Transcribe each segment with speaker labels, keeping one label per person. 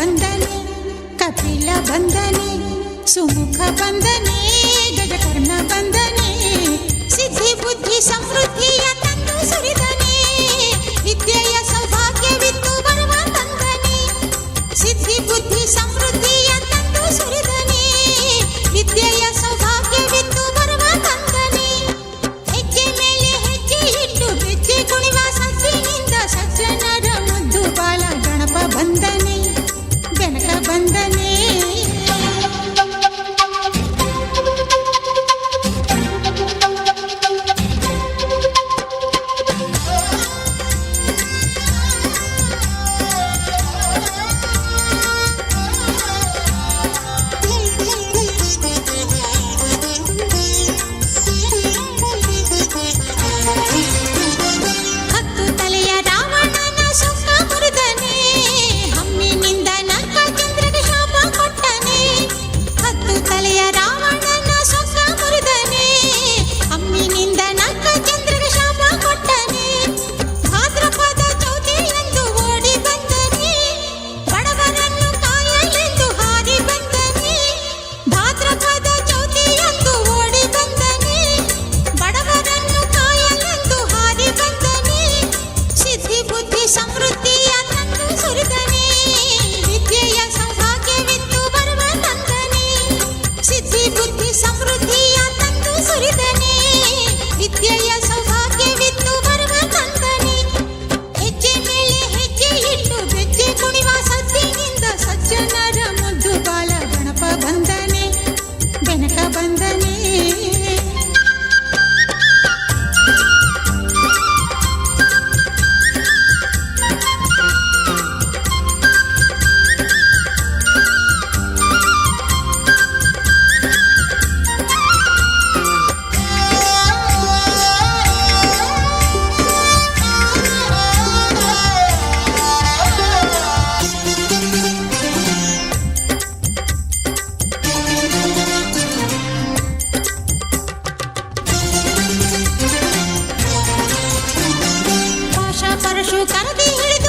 Speaker 1: బంధనే కపిల బంధనే సుముఖ బంధనే గజకర్ణ బంధనే సిద్ధి బుద్ధి సమృద్ధి samruddhi sugar দিয়ে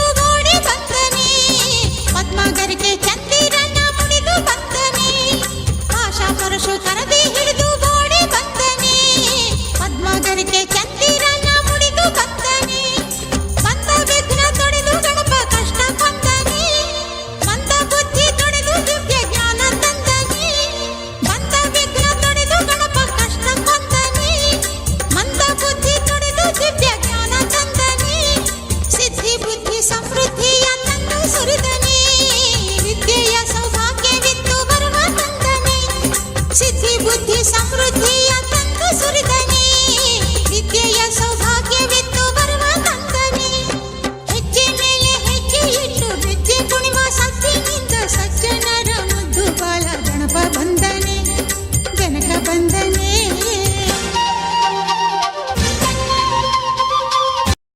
Speaker 1: சர்வபந்த